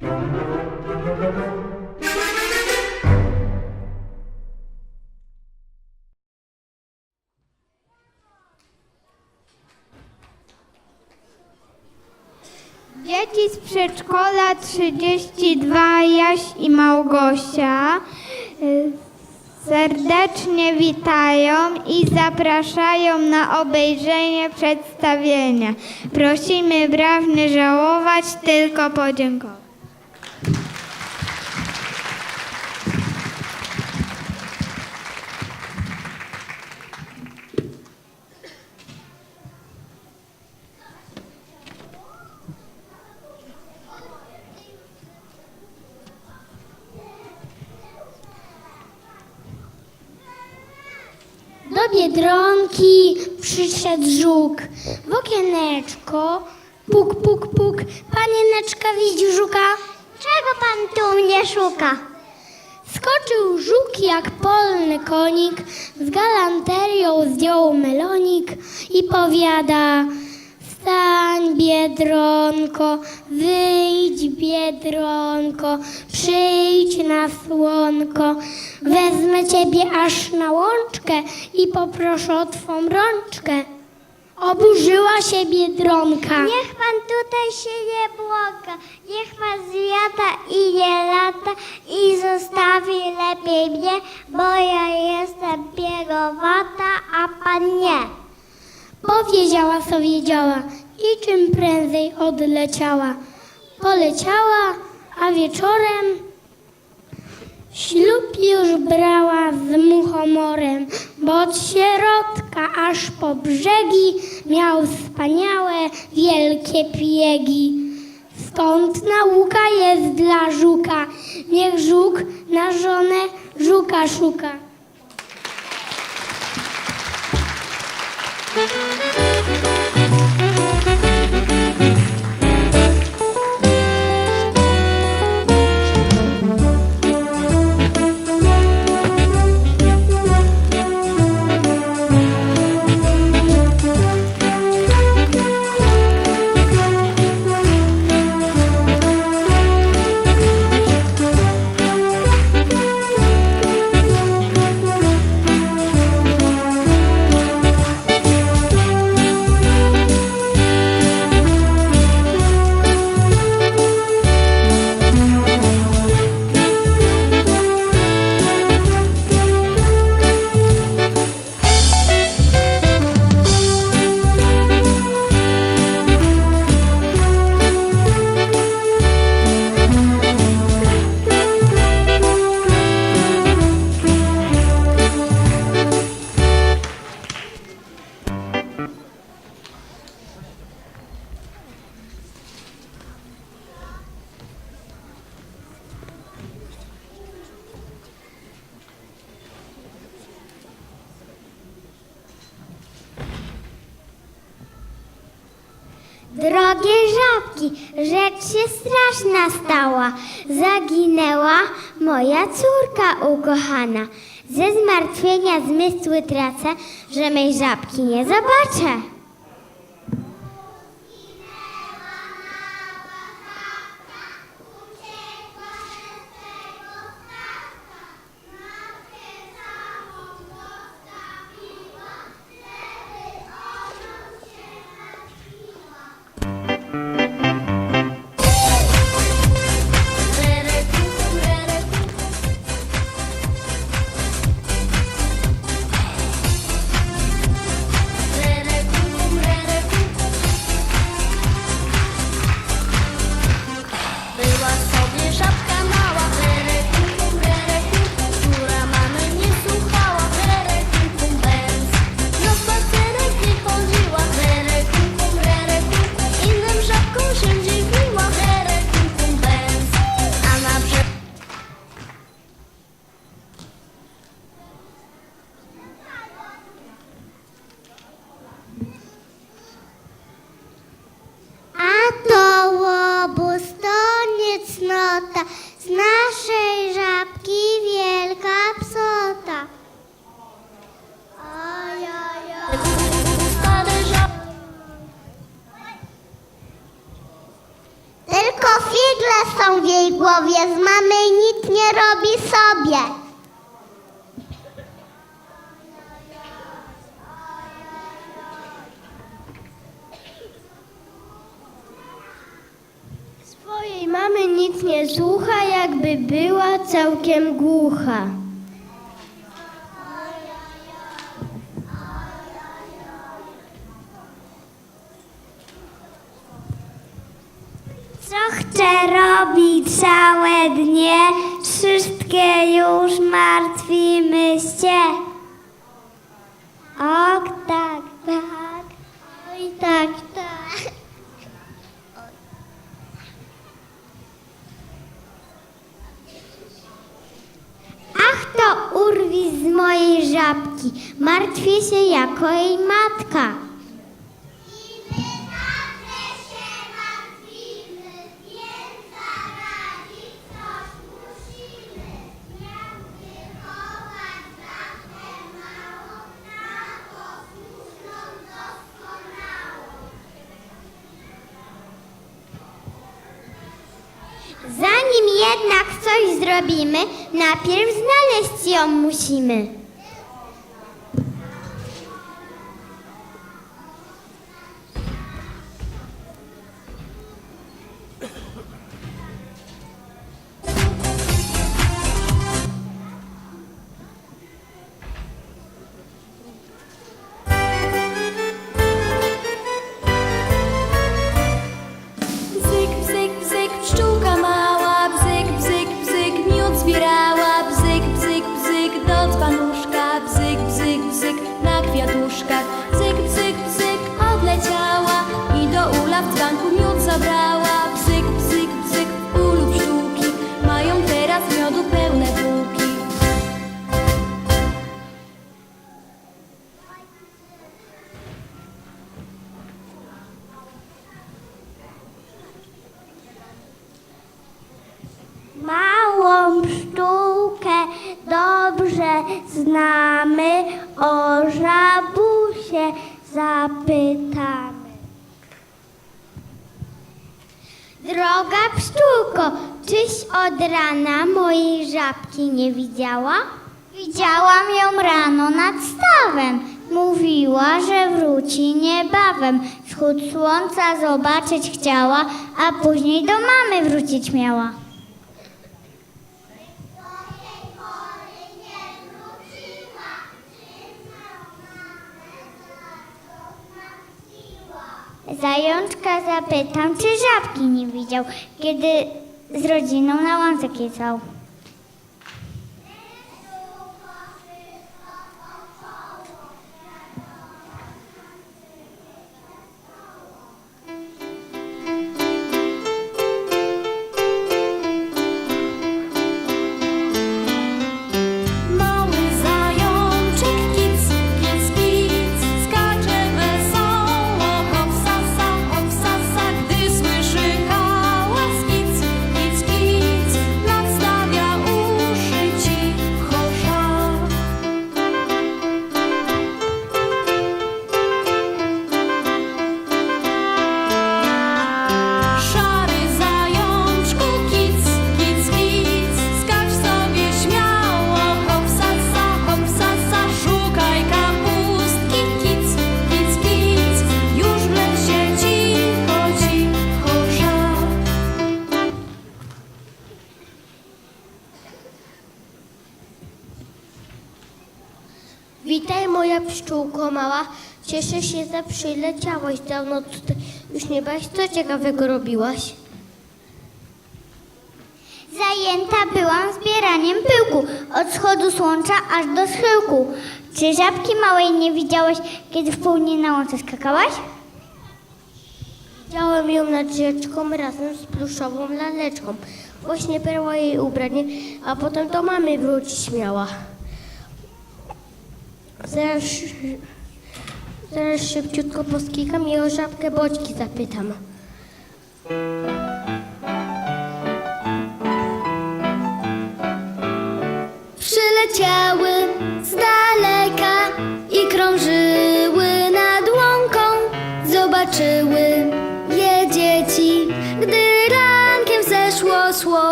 Dzieci z przedszkola 32, Jaś i Małgosia y, serdecznie witają i zapraszają na obejrzenie przedstawienia. Prosimy braw nie żałować, tylko podziękować. Biedronki przyszedł żuk. W okieneczko puk, puk, puk. Panieneczka widzi żuka. Czego pan tu mnie szuka? Skoczył żuk jak polny konik, z galanterią zdjął melonik i powiada Wstań, Biedronko, wyjdź, Biedronko, przyjdź na słonko. Wezmę ciebie aż na łączkę i poproszę o twą rączkę. Oburzyła się Biedronka. Niech pan tutaj się nie błoga, niech pan zjada i nie lata i zostawi lepiej mnie, bo ja jestem biegowata, a pan nie. Powiedziała, co wiedziała i czym prędzej odleciała. Poleciała, a wieczorem ślub już brała z muchomorem, bo od środka aż po brzegi miał wspaniałe, wielkie piegi. Stąd nauka jest dla żuka, niech żuk na żonę żuka szuka. Música Drogie żabki, rzecz się straszna stała. Zaginęła moja córka ukochana. Ze zmartwienia zmysły tracę, że mej żabki nie zobaczę. Tylko figle są w jej głowie, z mamy nic nie robi sobie. Swojej mamy nic nie słucha, jakby była całkiem głucha. Co chce robić całe dnie, wszystkie już martwimy się. Och, tak, tak, oj, tak, tak. Ach, to urwis z mojej żabki, martwię się jako jej matka. Zrobimy, najpierw znaleźć ją musimy. Zapytamy. Droga pszczółko, czyś od rana mojej żabki nie widziała? Widziałam ją rano nad stawem. Mówiła, że wróci niebawem. Wschód słońca zobaczyć chciała, a później do mamy wrócić miała. Zajączka zapytam, czy żabki nie widział, kiedy z rodziną na łące kiecał. Cieszę się, że przyleciałaś. Dawno tutaj już nie byłaś. Co ciekawego robiłaś? Zajęta byłam zbieraniem pyłku od wschodu słońca aż do schyłku. Czy żabki małej nie widziałeś, kiedy w południe na łące skakałaś? Widziałem ją nad rzeczką razem z pluszową laleczką. Właśnie perła jej ubranie, a potem do mamy wrócić miała. Zaraz, zaraz szybciutko poskikam i o żabkę boćki zapytam. Przyleciały z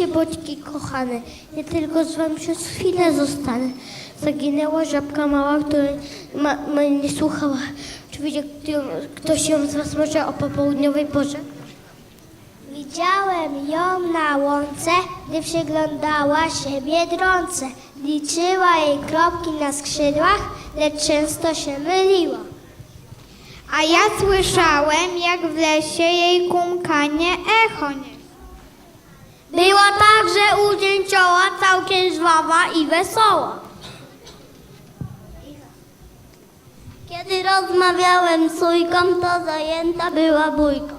Witajcie, boćki kochane. Ja tylko z wami przez chwilę zostanę. Zaginęła żabka mała, której ma, ma nie słuchała. Kto- ktoś ją z was może o popołudniowej porze? Widziałem ją na łące, gdy przyglądała się biedronce. Liczyła jej kropki na skrzydłach, lecz często się myliła. A ja słyszałem, jak w lesie jej kumkanie echo nie. Była także u dzięcioła całkiem żwawa i wesoła. Kiedy rozmawiałem z sójką, to zajęta była bójką.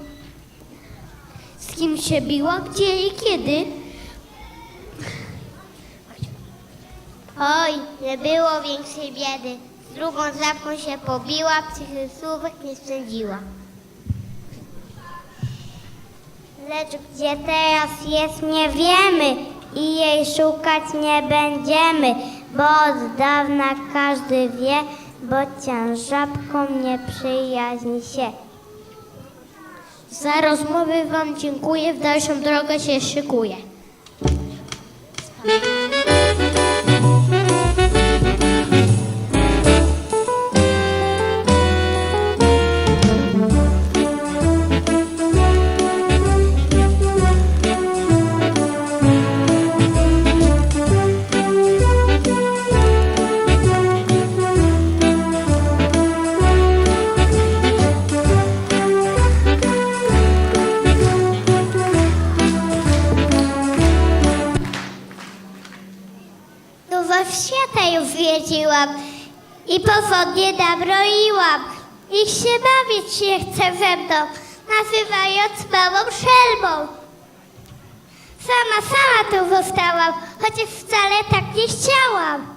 Z kim się biła, gdzie i kiedy? Oj, nie było większej biedy. Z drugą żabką się pobiła, psychy słówek nie spędziła. Lecz gdzie teraz jest, nie wiemy i jej szukać nie będziemy, bo od dawna każdy wie, bo cię żabką nie przyjaźni się. Za rozmowy Wam dziękuję, w dalszą drogę się szykuję. I powodnie nabroiłam. Niech się bawić nie chce ze mną, nazywając małą szelmą. Sama, sama tu zostałam, chociaż wcale tak nie chciałam.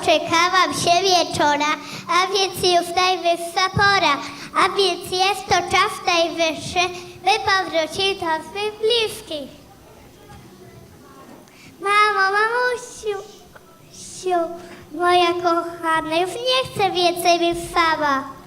Doczekałam się wieczora, a więc już najwyższa pora, a więc jest to czas najwyższy, by powrócić do swych bliskich. Mamo, mamusiu, siu, moja kochana, już nie chcę więcej być sama.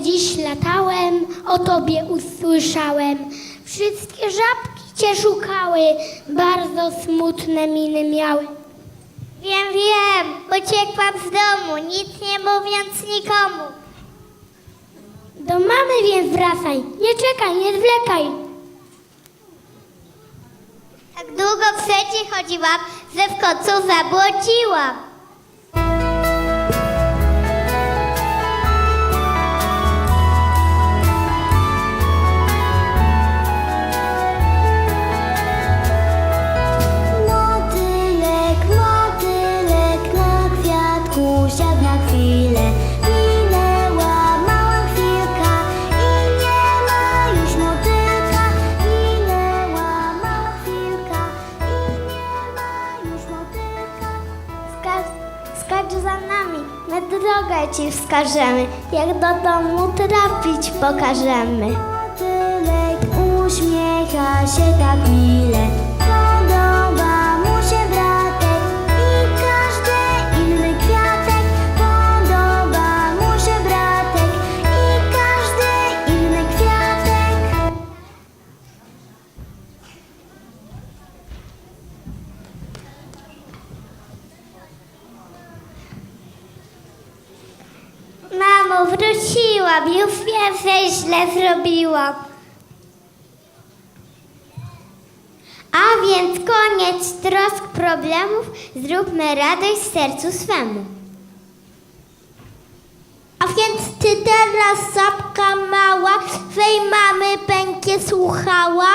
Dziś latałem, o tobie usłyszałem. Wszystkie żabki cię szukały, bardzo smutne miny miały. Wiem, wiem, uciekłam z domu, nic nie mówiąc nikomu. Do mamy więc wracaj, nie czekaj, nie zwlekaj. Tak długo wszędzie chodziłam, że w końcu zabłociłam. Wskażemy. Jak do domu trafić pokażemy. Motylek uśmiecha się tak mile. Że źle zrobiłam. A więc koniec trosk problemów, zróbmy radość sercu swemu. A więc ty teraz, sapka mała, swej mamy będzie słuchała?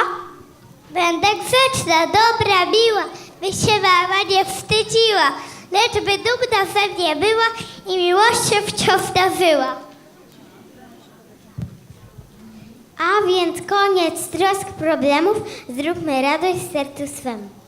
Będę grzeczna, dobra, miła, by się mama nie wstydziła, lecz by dumna ze mnie była i miłością wciąż darzyła. A więc koniec trosk problemów, zróbmy radość sercu swemu.